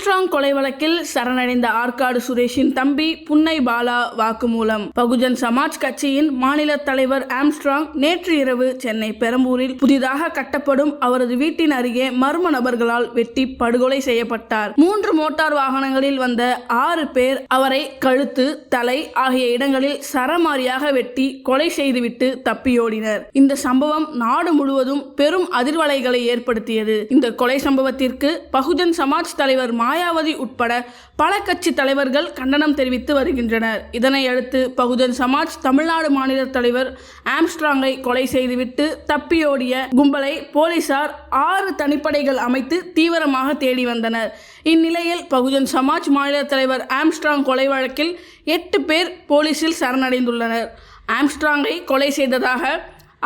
Armstrong கொலை வழக்கில் சரணடைந்த ஆற்காடு சுரேஷின் தம்பி புன்னை பாலா வாக்குமூலம். பகுஜன் சமாஜ் கட்சியின் மாநில தலைவர் ஆம்ஸ்ட்ராங் நேற்று இரவு சென்னை பெரம்பூரில் புதிதாக கட்டப்படும் அவரது வீட்டின் அருகே மர்ம நபர்களால் வெட்டி படுகொலை செய்யப்பட்டார். மூன்று மோட்டார் வாகனங்களில் வந்த ஆறு பேர் அவரை கழுத்து தலை ஆகிய இடங்களில் சரமாரியாக வெட்டி கொலை செய்துவிட்டு தப்பியோடினர். இந்த சம்பவம் நாடு முழுவதும் பெரும் அதிர்வலைகளை ஏற்படுத்தியது. இந்த கொலை சம்பவத்திற்கு பகுஜன் சமாஜ் தலைவர் மா மாயாவதி உட்பட பல கட்சி தலைவர்கள் கண்டனம் தெரிவித்து வருகின்றனர். இதனை அடுத்து பகுஜன் சமாஜ் தமிழ்நாடு மாநில தலைவர் ஆம்ஸ்ட்ராங்கை கொலை செய்துவிட்டு தப்பியோடிய கும்பலை போலீசார் ஆறு தனிப்படைகள் அமைத்து தீவிரமாக தேடி வந்தனர். இந்நிலையில் பகுஜன் சமாஜ் மாநில தலைவர் ஆம்ஸ்ட்ராங் கொலை வழக்கில் எட்டு பேர் போலீசில் சரணடைந்துள்ளனர். ஆம்ஸ்ட்ராங்கை கொலை செய்ததாக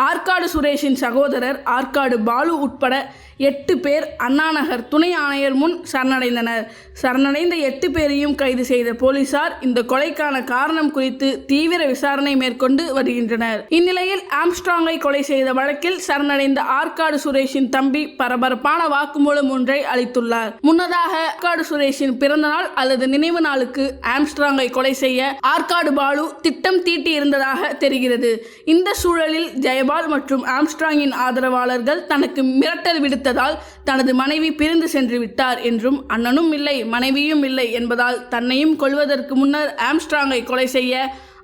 ஆற்காடு சுரேஷின் சகோதரர் ஆற்காடு பாலு உட்பட எட்டு பேர் அண்ணாநகர் துணை ஆணையர் முன் சரணடைந்தனர். சரணடைந்த எட்டு பேரையும் கைது செய்த போலீசார் இந்த கொலைக்கான காரணம் குறித்து தீவிர விசாரணை மேற்கொண்டு வருகின்றனர். இந்நிலையில் ஆம்ஸ்ட்ராங்கை கொலை செய்த வழக்கில் சரணடைந்த ஆற்காடு சுரேஷின் தம்பி பரபரப்பான வாக்குமூலம் ஒன்றை அளித்துள்ளார். முன்னதாக ஆற்காடு சுரேஷின் பிறந்த நாள் அல்லது நினைவு நாளுக்கு ஆம்ஸ்ட்ராங்கை கொலை செய்ய ஆற்காடு பாலு திட்டம் தீட்டி இருந்ததாக தெரிகிறது. இந்த சூழலில் ஜெயபால் மற்றும் ஆம்ஸ்ட்ராங்கின் ஆதரவாளர்கள் தனக்கு மிரட்டல் விடுத்ததால் தனது மனைவி பிரிந்து சென்று விட்டார் என்றும் அண்ணனும் இல்லை மனைவியும் இல்லை என்பதால் தன்னையும் கொள்வதற்கு முன்னர் ஆம்ஸ்ட்ராங்கை கொலை செய்ய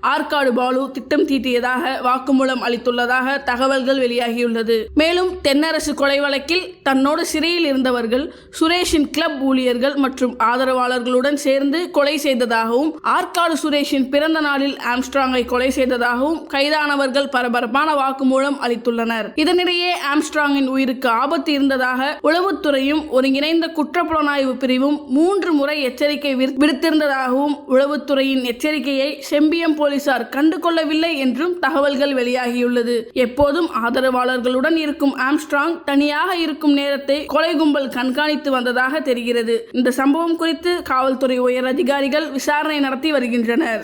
ஆற்காடு பாலு திட்டம் தீட்டியதாக வாக்குமூலம் அளித்துள்ளதாக தகவல்கள் வெளியாகியுள்ளது. மேலும் தென்னரசு கொலை வழக்கில் தன்னோடு சிறையில் இருந்தவர்கள் சுரேஷின் கிளப் ஊழியர்கள் மற்றும் ஆதரவாளர்களுடன் சேர்ந்து கொலை செய்ததாகவும் ஆற்காடு சுரேஷின் பிறந்த நாளில் ஆம்ஸ்ட்ராங்கை கொலை செய்ததாகவும் கைதானவர்கள் பரபரப்பான வாக்குமூலம் அளித்துள்ளனர். இதனிடையே ஆம்ஸ்ட்ராங்கின் உயிருக்கு ஆபத்து இருந்ததாக உளவுத்துறையும் ஒருங்கிணைந்த குற்றப்புலனாய்வு பிரிவும் மூன்று முறை எச்சரிக்கை விடுத்திருந்ததாகவும் உளவுத்துறையின் எச்சரிக்கையை செம்பியம் போல் போலீசார் கண்டு கொள்ளவில்லை என்றும் தகவல்கள் வெளியாகியுள்ளது. எப்போதும் ஆதரவாளர்களுடன் இருக்கும் ஆம்ஸ்ட்ராங் தனியாக இருக்கும் நேரத்தை கொலை கும்பல் கண்காணித்து வந்ததாக தெரிகிறது. இந்த சம்பவம் குறித்து காவல்துறை உயர் அதிகாரிகள் விசாரணை நடத்தி வருகின்றனர்.